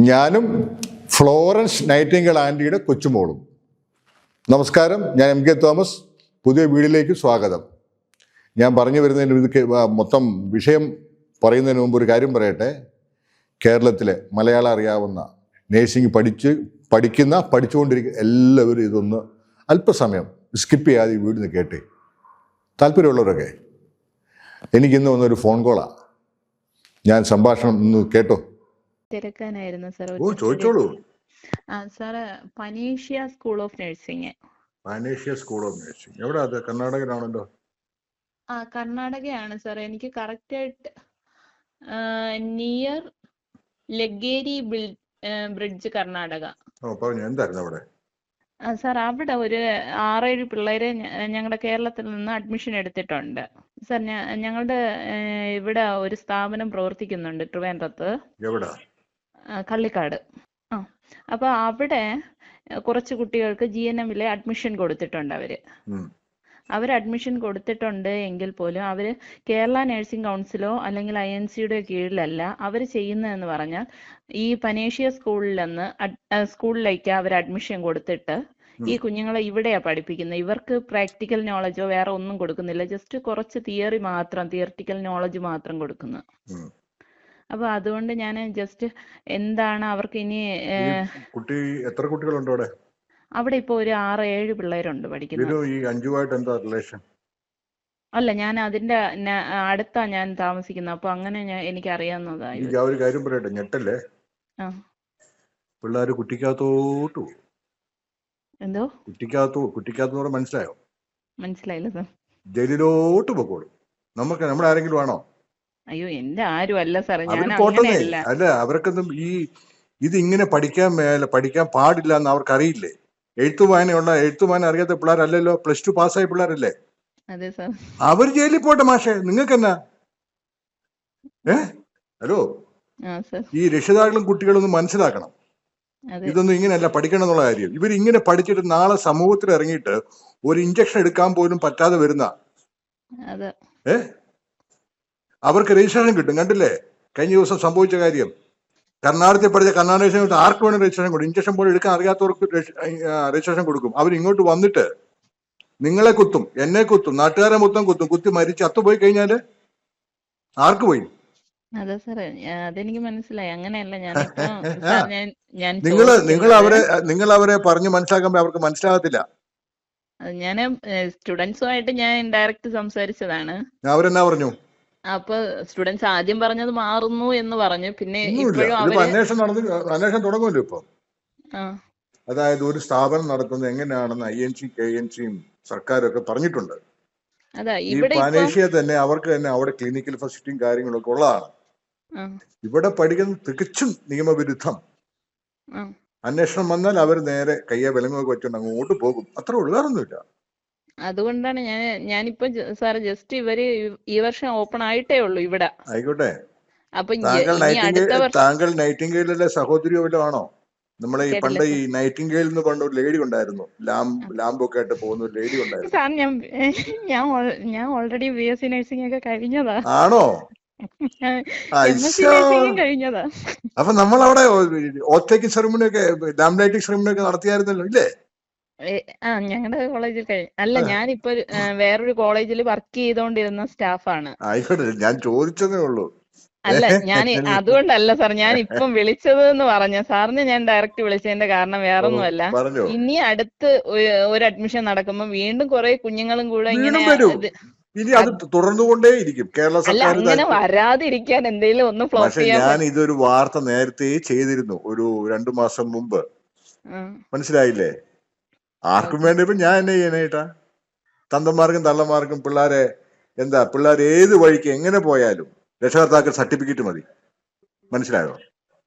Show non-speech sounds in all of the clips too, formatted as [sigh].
ഞാനും Florence Nightingale ആന്റിയുടെ കൊച്ചുമോളും. നമസ്കാരം ഞാൻ എം കെ തോമസ്. പുതിയ വീടിലേക്ക് സ്വാഗതം. ഞാൻ പറഞ്ഞു വരുന്നതിന് ഇത് മൊത്തം വിഷയം പറയുന്നതിന് മുമ്പ് ഒരു കാര്യം പറയട്ടെ. കേരളത്തിലെ മലയാളം അറിയാവുന്ന നേഴ്സിംഗ് പഠിച്ച് പഠിക്കുന്ന പഠിച്ചുകൊണ്ടിരിക്കുന്ന എല്ലാവരും ഇതൊന്ന് അല്പസമയം സ്കിപ്പ് ചെയ്യാതെ ഈ വീടിന് കേട്ടേ. താല്പര്യമുള്ളവരൊക്കെ എനിക്കിന്ന് വന്നൊരു ഫോൺ കോളാണ് ഞാൻ സംഭാഷണം ഒന്ന് കേട്ടോ. തിരക്കാനായിരുന്നു സാർ ഓ ചോദിച്ചോളൂ. ആ sir Panacea school of nursing Panacea school of nursing എവിടെ അത്? കർണാടകയിലാണല്ലോ. ആ കർണാടകയാണ് സാർ. എനിക്ക് കറക്റ്റ് ആയിട്ട് നിയർ ലഗേരി ബ്രിഡ്ജ് കർണാടക. ഓ പറഞ്ഞു. എന്തായിരുന്നു അവിടെ? സാർ അവിടെ ഒരു ആറേഴ് പിള്ളേരെ ഞങ്ങളുടെ കേരളത്തിൽ നിന്ന് അഡ്മിഷൻ എടുത്തിട്ടുണ്ട്. സാർ ഞങ്ങളുടെ ഇവിടെ ഒരു സ്ഥാപനം പ്രവർത്തിക്കുന്നുണ്ട് ട്രിവാൻഡ്രത്ത്. എവിടെ? കള്ളിക്കാട്. ആ അപ്പൊ അവിടെ കുറച്ച് കുട്ടികൾക്ക് ജി എൻ എമ്മിലെ അഡ്മിഷൻ കൊടുത്തിട്ടുണ്ട് അവർ. അവർ അവർ അഡ്മിഷൻ കൊടുത്തിട്ടുണ്ട് എങ്കിൽ പോലും അവർ കേരള നഴ്സിംഗ് കൗൺസിലോ അല്ലെങ്കിൽ ഐ എൻ സിയുടെ കീഴിലല്ല അവർ ചെയ്യുന്നതെന്ന് പറഞ്ഞാൽ ഈ പനേഷ്യ സ്കൂളിൽ നിന്ന് സ്കൂളിലേക്ക് അവർ അഡ്മിഷൻ കൊടുത്തിട്ട് ഈ കുഞ്ഞുങ്ങളെ ഇവിടെയാ പഠിപ്പിക്കുന്നത് ഇവർക്ക് പ്രാക്ടിക്കൽ നോളജോ വേറെ ഒന്നും കൊടുക്കുന്നില്ല. ജസ്റ്റ് കുറച്ച് തിയറി മാത്രം തിയറിറ്റിക്കൽ നോളജ് മാത്രം കൊടുക്കുന്നു. അപ്പൊ അതുകൊണ്ട് ഞാൻ ജസ്റ്റ് എന്താണ് അവർക്ക് ഇനി കുട്ടി എത്ര കുട്ടികളുണ്ട് അവിടെ? അവിടെ ഇപ്പൊ ഒരു ആറ് ഏഴ് പിള്ളേരുണ്ട് പഠിക്കുന്നത്. ഈ അഞ്ചുമായിട്ട് എന്താ റിലേഷൻ അല്ല ഞാൻ അതിന്റെ അടുത്താ ഞാൻ താമസിക്കുന്നത്. അപ്പൊ അങ്ങനെ ഞാൻ എനിക്ക് അറിയാവുന്നതാ ഞാൻ ഒരു കാര്യം പറയട്ടെ ഞെട്ടല്ലേ? ആ. പിള്ളേര് കുട്ടിക്കകത്തോട്ട് എന്തോ? കുട്ടിക്കകത്തോ കുട്ടിക്കകത്തോടെ മനസ്സിലായോ? മനസ്സിലായില്ല സാർ. ജയിലിലോട്ട് പൊക്കോളൂ. നമുക്ക് നമ്മുടെ ആരെങ്കിലും ആണോ? അയ്യോ എന്റെ ആരും അല്ല സാറേ. ഞാൻ അങ്ങനെയല്ല. അല്ല അവർക്കൊന്നും ഈ ഇത് ഇങ്ങനെ പഠിക്കാൻ മേല പഠിക്കാൻ പാടില്ല എന്ന് അവർക്ക് അറിയില്ലേ എഴുത്തു വായനയുള്ള എഴുത്തു വായന അറിയാത്ത പിള്ളേരല്ലല്ലോ പ്ലസ് ടു പാസ്സായ പിള്ളേരല്ലേ? അവർ ജയിലിൽ പോട്ടെ മാഷെ. നിങ്ങൾക്ക് എന്നാ ഏ? ഹലോ? ഈ രക്ഷിതാക്കളും കുട്ടികളും ഒന്ന് മനസ്സിലാക്കണം. ഇതൊന്നും ഇങ്ങനെയല്ല പഠിക്കണം എന്നുള്ള കാര്യം. ഇവർ ഇങ്ങനെ പഠിച്ചിട്ട് നാളെ സമൂഹത്തിൽ ഇറങ്ങിയിട്ട് ഒരു ഇഞ്ചക്ഷൻ എടുക്കാൻ പോലും പറ്റാതെ വരുന്ന. ഏ? അവർക്ക് രജിസ്ട്രേഷൻ കിട്ടും. കണ്ടില്ലേ? കഴിഞ്ഞ ദിവസം സംഭവിച്ച കാര്യം. കർണാടകത്തിൽ പഠിച്ച കർണാടക ആർക്ക് വേണം രജിസ്ട്രേഷൻ കൊടുക്കും. ഇഞ്ചക്ഷൻ പോലും എടുക്കാൻ അറിയാത്തവർക്ക് രജിസ്ട്രേഷൻ കൊടുക്കും. അവർ ഇങ്ങോട്ട് വന്നിട്ട് നിങ്ങളെ കുത്തും എന്നെ കുത്തും നാട്ടുകാരെ മൊത്തം കുത്തും. കുത്തി മരിച്ച് അത്തുപോയി കഴിഞ്ഞാൽ ആർക്ക് പോയി? അതെ സാറേ അതെനിക്ക് മനസ്സിലായി. അങ്ങനെയല്ല ഞാൻ [laughs] ഇപ്പൊ ഞാൻ ഞാൻ നിങ്ങൾ നിങ്ങൾ അവരെ നിങ്ങൾ അവരെ പറഞ്ഞ് മനസ്സിലാക്കുമ്പോ അവർക്ക് മനസ്സിലാകത്തില്ല. ഞാൻ സ്റ്റുഡൻസുമായിട്ട് ഞാൻ ഡയറക്റ്റ് സംസാരിച്ചതാണ്. അവരെന്നാ പറഞ്ഞു? അപ്പൊ സ്റ്റുഡൻസ് ആദ്യം പറഞ്ഞത് മാറുന്നു എന്ന് പറഞ്ഞു. പിന്നെ അന്വേഷണം നടന്നു അന്വേഷണം തുടങ്ങുമല്ലോ ഇപ്പൊ. അതായത് ഒരു സ്ഥാപനം നടക്കുന്നത് എങ്ങനെയാണെന്ന് I N C K N സിയും സർക്കാരൊക്കെ പറഞ്ഞിട്ടുണ്ട്. ഈ പാനേഷ്യ തന്നെ അവർക്ക് തന്നെ അവിടെ ക്ലിനിക്കൽ ഫെസിലിറ്റിയും കാര്യങ്ങളൊക്കെ ഉള്ളതാണ്. ഇവിടെ പഠിക്കുന്നത് തികച്ചും നിയമവിരുദ്ധം. അന്വേഷണം വന്നാൽ അവർ നേരെ കയ്യെ വിലങ്ങൊക്കെ വെച്ചുകൊണ്ട് അങ്ങോട്ട് പോകും അത്രേ ഉള്ളൂ വേറൊന്നുമില്ല അതുകൊണ്ടാണ് ഞാൻ ഞാനിപ്പോ സാർ ജസ്റ്റ് ഇവർ ഈ വർഷം ഓപ്പൺ ആയിട്ടേ ഉള്ളൂ ഇവിടെ. ആയിക്കോട്ടെ. അപ്പൊ താങ്കൾ ഇനി അടുത്ത നൈറ്റിംഗേൽ വർഷം താങ്കൾ നൈറ്റിംഗേലിലെ സഹോദരിയോ വല്ലതും ആണോ? നമ്മളെ ഈ പണ്ട് ഈ നൈറ്റിംഗേൽ എന്ന് പണ്ട് ഒരു ലേഡി ഉണ്ടായിരുന്നു ലാംബ് ലാംബൊക്കെ ആയിട്ട് പോകുന്ന ഒരു ലേഡി ഉണ്ടായിരുന്നു സാർ ഞാൻ ഞാൻ ഞാൻ already B S C nursing ഒക്കെ കഴിഞ്ഞതാ. ആണോ? [laughs] അപ്പൊ നമ്മൾ അവിടെ ഓത്തേക്ക് സെറിമണി ഒക്കെ ലാംബ്ലൈറ്റിക് സെറിമണി ഒക്കെ നടത്തിയായിരുന്നല്ലോ ഇല്ലേ? ആ ഞങ്ങളുടെ കോളേജിൽ കഴിഞ്ഞു അല്ല ഞാനിപ്പോ വേറൊരു കോളേജിൽ വർക്ക് ചെയ്തോണ്ടിരുന്ന സ്റ്റാഫാണ്. ഞാൻ ചോദിച്ചതേ ഉള്ളൂ. അല്ല ഞാൻ അതുകൊണ്ടല്ല സാർ ഞാൻ ഇപ്പം [laughs] വിളിച്ചത് എന്ന് പറഞ്ഞ സാറിന് ഞാൻ ഡയറക്റ്റ് വിളിച്ചതിന്റെ കാരണം വേറൊന്നുമല്ല. ഇനി അടുത്ത് ഒരു അഡ്മിഷൻ നടക്കുമ്പോൾ വീണ്ടും കുറെ കുഞ്ഞുങ്ങളും കൂടെ ഇങ്ങനെ ഇനി അത് അത് തുടർന്നുകൊണ്ടേ ഇരിക്കും കേരള അല്ല സർക്കാർ അങ്ങനെ വരാതിരിക്കാൻ എന്തെങ്കിലും ഒന്ന് ഫ്ലോപ്പ് പക്ഷെ ഞാൻ ഇതൊരു വാർത്ത നേരത്തെ ചെയ്തിരുന്നു ഒരു രണ്ടു മാസം മുമ്പ്. മനസ്സിലായില്ലേ? ആർക്കും വേണ്ടിയപ്പോ ഞാൻ എന്നെ ചെയ്യാനായിട്ടാ തന്തന്മാർക്കും തള്ളന്മാർക്കും പിള്ളേരെ എന്താ പിള്ളേർ ഏത് വഴിക്ക് എങ്ങനെ പോയാലും രക്ഷകർത്താക്കൾ സർട്ടിഫിക്കറ്റ് മതി. മനസ്സിലായോ?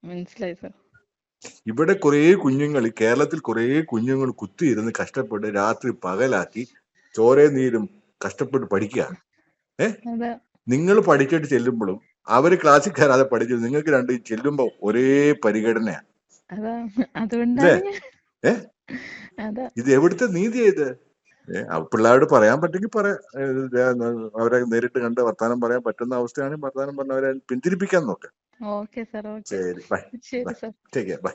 മനസ്സിലായി സാർ. ഇവിടെ കുറേ കുഞ്ഞുങ്ങൾ കേരളത്തിൽ കുറേ കുഞ്ഞുങ്ങൾ കുത്തിയിരുന്ന് കഷ്ടപ്പെട്ട് രാത്രി പകലാക്കി ചോരേ നീരും കഷ്ടപ്പെട്ട് പഠിക്കുക. ഏ? നിങ്ങൾ പഠിച്ചിട്ട് ചെല്ലുമ്പോഴും അവർ ക്ലാസ്സിൽ കയറാതെ പഠിച്ചു നിങ്ങൾക്ക് രണ്ട് ചെല്ലുമ്പോ ഒരേ പരിഗണനയാണ് ഏഹ് ഏ? ഇത് എവിടുത്തെ നീതിയാ ഇത്? പിള്ളേരോട് പറയാൻ പറ്റെങ്കിൽ പറയാം അവരെ നേരിട്ട് കണ്ട് വർത്താനം പറയാൻ പറ്റുന്ന അവസ്ഥയാണെങ്കിൽ വർത്താനം പറഞ്ഞ അവരെ പിന്തിരിപ്പിക്കാൻ നോക്കാം. Okay sir okay. ശരി ബൈ. ശരി സാർ. Take care bye.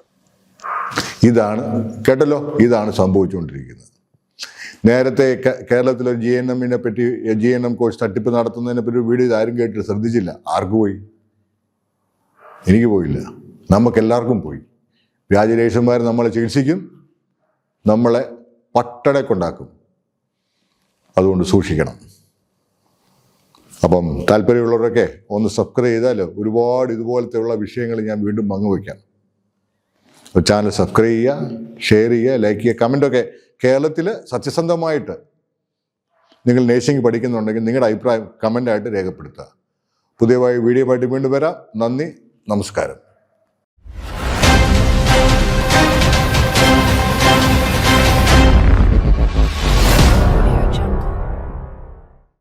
ഇതാണ് കേട്ടല്ലോ? ഇതാണ് സംഭവിച്ചുകൊണ്ടിരിക്കുന്നത്. നേരത്തെ കേരളത്തിലെ ജി എൻ എമ്മിനെ പറ്റി ജി എൻ എം കോഴ്സ് തട്ടിപ്പ് നടത്തുന്നതിനെ പറ്റി ഒരു വീഡിയോ ഇതാരും കേട്ടിട്ട് ശ്രദ്ധിച്ചില്ല. ആർക്ക് പോയി? എനിക്ക് പോയില്ല. നമുക്കെല്ലാവർക്കും പോയി. വ്യാജരേഷന്മാർ നമ്മളെ ചികിത്സിക്കും. നമ്മളെ പട്ടടക്കുണ്ടാക്കും അതുകൊണ്ട് സൂക്ഷിക്കണം. അപ്പം താല്പര്യമുള്ളവരൊക്കെ ഒന്ന് സബ്സ്ക്രൈബ് ചെയ്താൽ ഒരുപാട് ഇതുപോലത്തെയുള്ള വിഷയങ്ങൾ ഞാൻ വീണ്ടും പങ്കുവയ്ക്കാം. ചാനൽ സബ്സ്ക്രൈബ് ചെയ്യുക ഷെയർ ചെയ്യുക ലൈക്ക് ചെയ്യുക കമന്റൊക്കെ കേരളത്തിൽ സത്യസന്ധമായിട്ട് നിങ്ങൾ നേഴ്സിംഗ് പഠിക്കുന്നുണ്ടെങ്കിൽ നിങ്ങളുടെ അഭിപ്രായം കമന്റായിട്ട് രേഖപ്പെടുത്തുക. പുതിയതായി വീഡിയോ ആയിട്ട് വീണ്ടും വരാം. നന്ദി നമസ്കാരം.